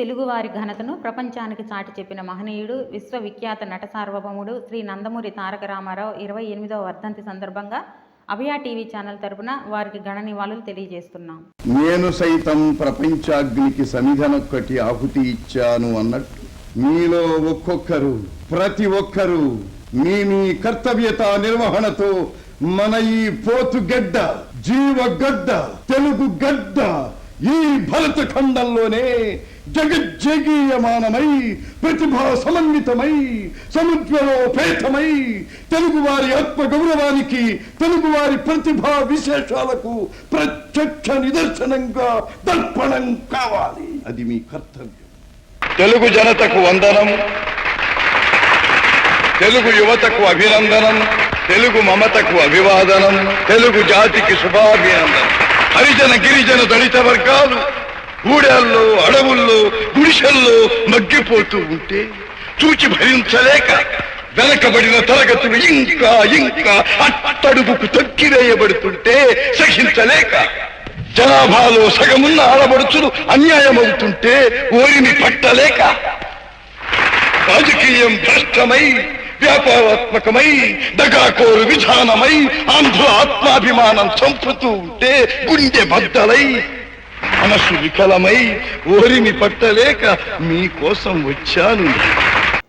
తెలుగువారి ఘనతను ప్రపంచానికి చాటి చెప్పిన మహనీయుడు విశ్వవిఖ్యాత నట సార్వభౌముడు శ్రీ నందమూరి తారక రామారావు ఇరవై ఎనిమిదవ వర్ధంతి సందర్భంగా అభయ టీవీ ఛానల్ తరపున వారికి ఘన నివాళులు తెలియజేస్తున్నాం. నేను సైతం ప్రపంచాగ్నికి సన్నిధనొక్కటి ఆహుతి ఇచ్చాను అన్నట్టు మీలో ఒక్కొక్కరు ప్రతి ఒక్కరూ మీ మీ కర్తవ్యత నిర్వహణతో మన ఈ పోతు గడ్డ జీవగడ్డ తెలుగు గడ్డ ఈ భరత ఖండంలోనే జగజ్జగీయమానమై ప్రతిభా సమన్వితమై సముద్రలోపేతమై తెలుగువారి ఆత్మ గౌరవానికి తెలుగువారి ప్రతిభా విశేషాలకు ప్రత్యక్ష నిదర్శనంగా దర్పణం కావాలి. అది మీ కర్తవ్యం. తెలుగు జనతకు వందనం తెలుగు యువతకు అభినందనం తెలుగు మమతకు అభివాదనం తెలుగు జాతికి శుభాభినందనం. హరిజన గిరిజన దళిత వర్గాలు గూడెల్లో అడవుల్లో గుడిసెల్లో మగ్గిపోతూ ఉంటే చూచి భరించలేక వెనకబడిన తరగతులు ఇంకా ఇంకా అట్టడుగుకు తగ్గివేయబడుతుంటే సహించలేక జనాభాలో సగమున్న ఆడబడుచులు అన్యాయమవుతుంటే ఓరిని పట్టలేక రాజకీయం భ్రష్టమై వ్యాపారాత్మకమై దగాకోరు విధానమై ఆంధ్ర ఆత్మాభిమానం చంపుతూ ఉంటే గుండె బద్దలై మనసు వికలమై ఓరిని పట్టలేక మీకోసం వచ్చాను.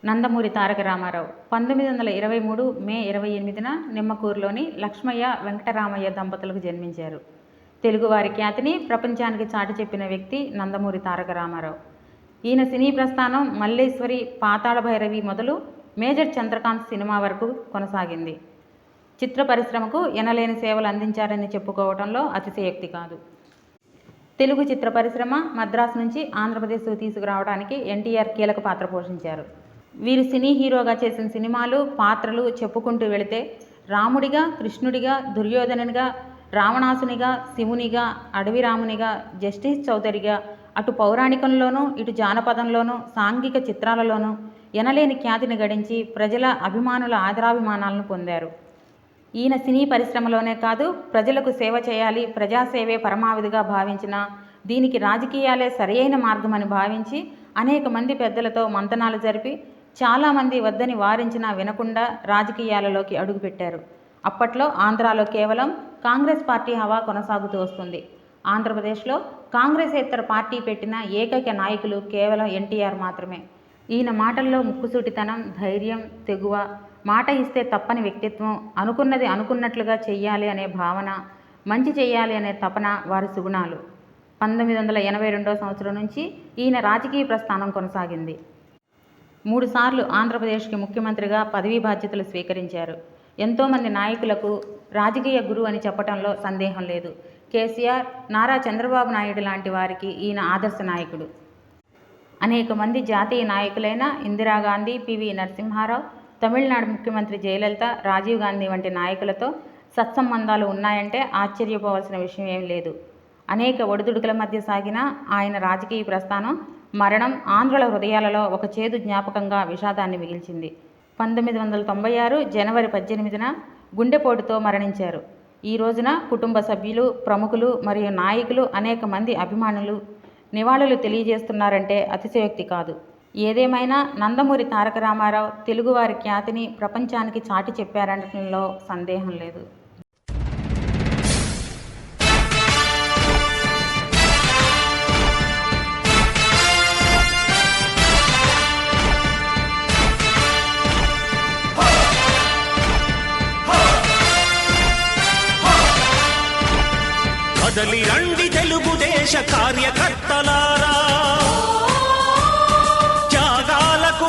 నందమూరి తారక రామారావు పంతొమ్మిది వందల ఇరవై మూడు మే ఇరవై ఎనిమిదిన నిమ్మకూరులోని లక్ష్మయ్య వెంకటరామయ్య దంపతులకు జన్మించారు. తెలుగువారి ఖ్యాతిని ప్రపంచానికి చాటి చెప్పిన వ్యక్తి నందమూరి తారక రామారావు. ఈయన సినీ ప్రస్థానం మల్లేశ్వరి పాతాళ భైరవి మొదలు మేజర్ చంద్రకాంత్ సినిమా వరకు కొనసాగింది. చిత్ర పరిశ్రమకు ఎనలేని సేవలు అందించారని చెప్పుకోవడంలో అతిశయోక్తి కాదు. తెలుగు చిత్ర పరిశ్రమ మద్రాసు నుంచి ఆంధ్రప్రదేశ్కు తీసుకురావడానికి ఎన్టీఆర్ కీలక పాత్ర పోషించారు. వీరు సినీ హీరోగా చేసిన సినిమాలు పాత్రలు చెప్పుకుంటూ వెళితే రాముడిగా కృష్ణుడిగా దుర్యోధనునిగా రావణాసునిగా శివునిగా అడవి రామునిగా జస్టిస్ చౌదరిగా అటు పౌరాణికంలోనూ ఇటు జానపదంలోనూ సాంఘిక చిత్రాలలోనూ ఎనలేని ఖ్యాతిని గడించి ప్రజల అభిమానుల ఆదరాభిమానాలను పొందారు. ఈయన సినీ పరిశ్రమలోనే కాదు ప్రజలకు సేవ చేయాలి ప్రజాసేవే పరమావధిగా భావించిన దీనికి రాజకీయాలే సరియైన మార్గమని భావించి అనేక మంది పెద్దలతో మంతనాలు జరిపి చాలామంది వద్దని వారించినా వినకుండా రాజకీయాలలోకి అడుగుపెట్టారు. అప్పట్లో ఆంధ్రాలో కేవలం కాంగ్రెస్ పార్టీ హవా కొనసాగుతూ వస్తుంది. ఆంధ్రప్రదేశ్లో కాంగ్రెసేతర పార్టీ పెట్టిన ఏకైక నాయకులు కేవలం ఎన్టీఆర్ మాత్రమే. ఈయన మాటల్లో ముక్కుసూటితనం ధైర్యం తెగువ మాట ఇస్తే తప్పని వ్యక్తిత్వం అనుకున్నది అనుకున్నట్లుగా చెయ్యాలి అనే భావన మంచి చేయాలి అనే తపన వారి సుగుణాలు. పంతొమ్మిది వందల ఎనభై రెండో సంవత్సరం నుంచి ఈయన రాజకీయ ప్రస్థానం కొనసాగింది. మూడుసార్లు ఆంధ్రప్రదేశ్కి ముఖ్యమంత్రిగా పదవీ బాధ్యతలు స్వీకరించారు. ఎంతోమంది నాయకులకు రాజకీయ గురువు అని చెప్పడంలో సందేహం లేదు. కేసీఆర్ నారా చంద్రబాబు నాయుడు లాంటి వారికి ఈయన ఆదర్శ నాయకుడు. అనేక మంది జాతీయ నాయకులైన ఇందిరాగాంధీ పివి నరసింహారావు తమిళనాడు ముఖ్యమంత్రి జయలలిత రాజీవ్ గాంధీ వంటి నాయకులతో సత్సంబంధాలు ఉన్నాయంటే ఆశ్చర్యపోవాల్సిన విషయం ఏం లేదు. అనేక ఒడిదుడుకుల మధ్య సాగిన ఆయన రాజకీయ ప్రస్థానం మరణం ఆంధ్రుల హృదయాలలో ఒక చేదు జ్ఞాపకంగా విషాదాన్ని మిగిల్చింది. పంతొమ్మిది వందల తొంభై ఆరు జనవరి పద్దెనిమిదిన గుండెపోటుతో మరణించారు. ఈ రోజున కుటుంబ సభ్యులు ప్రముఖులు మరియు నాయకులు అనేక మంది అభిమానులు నివాళులు తెలియజేస్తున్నారంటే అతిశయోక్తి కాదు. ఏదేమైనా నందమూరి తారక రామారావు తెలుగువారి ఖ్యాతిని ప్రపంచానికి చాటి చెప్పారనడంలో సందేహం లేదు. కదలి రండి తెలుగుదేశ కార్యకర్తలారా.